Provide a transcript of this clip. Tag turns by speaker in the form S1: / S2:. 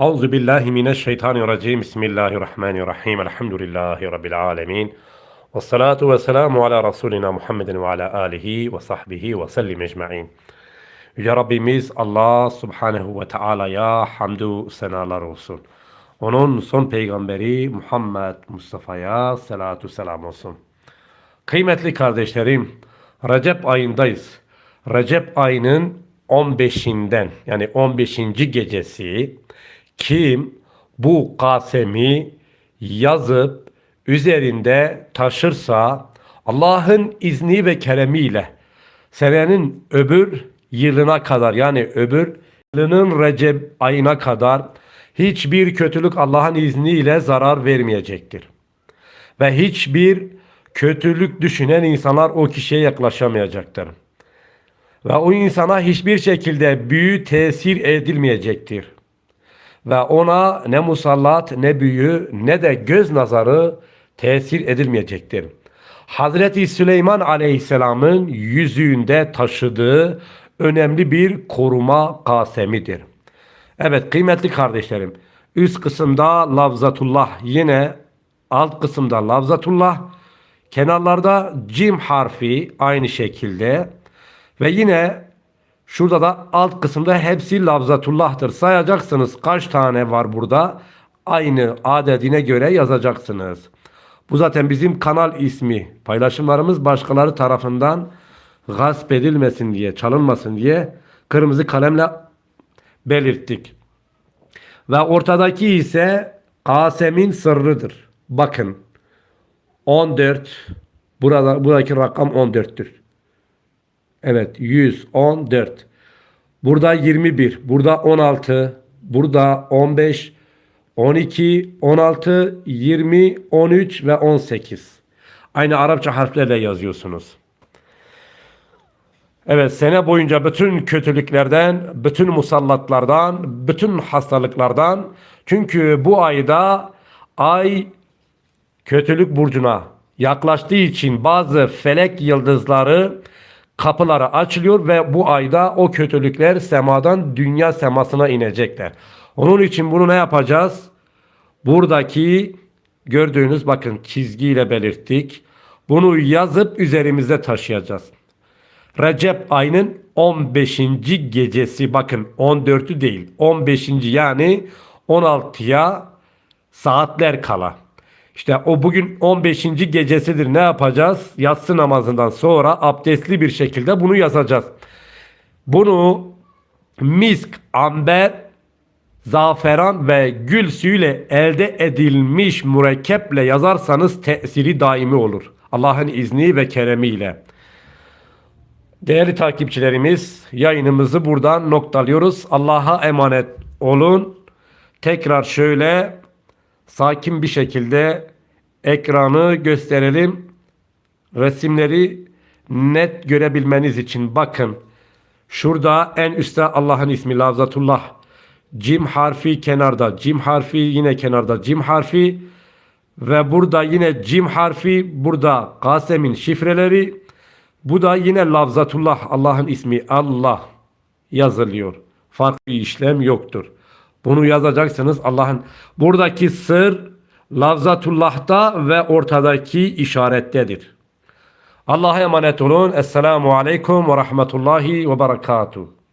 S1: Euzu billahi mineşşeytanirracim. Bismillahirrahmanirrahim. Elhamdülillahi rabbil alamin. Ve salatu ve selamu ala Resulina Muhammedin ve ala alihi ve sahbihi ve sellim ecmaîn. Yüce Rabbimiz Allah Subhanehu ve Teala'ya hamdü senalar olsun. Onun son peygamberi Muhammed Mustafa'ya salatu selam olsun. Kıymetli kardeşlerim, Recep ayındayız. Recep ayının 15'inden yani 15. gecesi kim bu kasemi yazıp üzerinde taşırsa Allah'ın izni ve keremiyle senenin öbür yılına kadar yani öbür yılının Recep ayına kadar hiçbir kötülük Allah'ın izniyle zarar vermeyecektir. Ve hiçbir kötülük düşünen insanlar o kişiye yaklaşamayacaktır. Ve o insana hiçbir şekilde büyü tesir edilmeyecektir. Ve ona ne musallat ne büyü ne de göz nazarı tesir edilmeyecektir. Hazreti Süleyman Aleyhisselam'ın yüzüğünde taşıdığı önemli bir koruma kasemidir. Evet kıymetli kardeşlerim üst kısımda Lavzatullah yine alt kısımda Lavzatullah kenarlarda cim harfi aynı şekilde ve yine şurada da alt kısımda hepsi Lavzatullah'tır. Sayacaksınız kaç tane var burada aynı adedine göre yazacaksınız. Bu zaten bizim kanal ismi. Paylaşımlarımız başkaları tarafından gasp edilmesin diye, çalınmasın diye kırmızı kalemle belirttik. Ve ortadaki ise Kasem'in sırrıdır. Bakın 14 burada buradaki rakam 14'tür. Evet 114. Burada 21, burada 16, burada 15, 12, 16, 20, 13 ve 18. Aynı Arapça harflerle yazıyorsunuz. Evet sene boyunca bütün kötülüklerden, bütün musallatlardan, bütün hastalıklardan çünkü bu ayda ay kötülük burcuna yaklaştığı için bazı felek yıldızları kapıları açılıyor ve bu ayda o kötülükler semadan dünya semasına inecekler. Onun için bunu ne yapacağız? Buradaki gördüğünüz bakın çizgiyle belirttik. Bunu yazıp üzerimizde taşıyacağız. Recep ayının 15. gecesi bakın 14'ü değil 15. yani 16'ya saatler kala. İşte o bugün 15. gecesidir ne yapacağız? Yatsı namazından sonra abdestli bir şekilde bunu yazacağız. Bunu misk, amber, zaferan ve gül suyuyla elde edilmiş mürekkeple yazarsanız tesiri daimi olur. Allah'ın izni ve keremiyle. Değerli takipçilerimiz yayınımızı buradan noktalıyoruz. Allah'a emanet olun. Tekrar şöyle sakin bir şekilde ekranı gösterelim. Resimleri net görebilmeniz için bakın. Şurada en üstte Allah'ın ismi Lavzatullah. Cim harfi kenarda, cim harfi yine kenarda, cim harfi ve burada yine cim harfi, burada Kasem'in şifreleri, bu da yine Lavzatullah Allah'ın ismi Allah yazılıyor. Farklı işlem yoktur. Bunu yazacaksınız Allah'ın. Buradaki sır Lavzatullah'ta ve ortadaki işarettedir. Allah'a emanet olun. Esselamu Aleyküm ve Rahmetullahi ve Berekatuhu.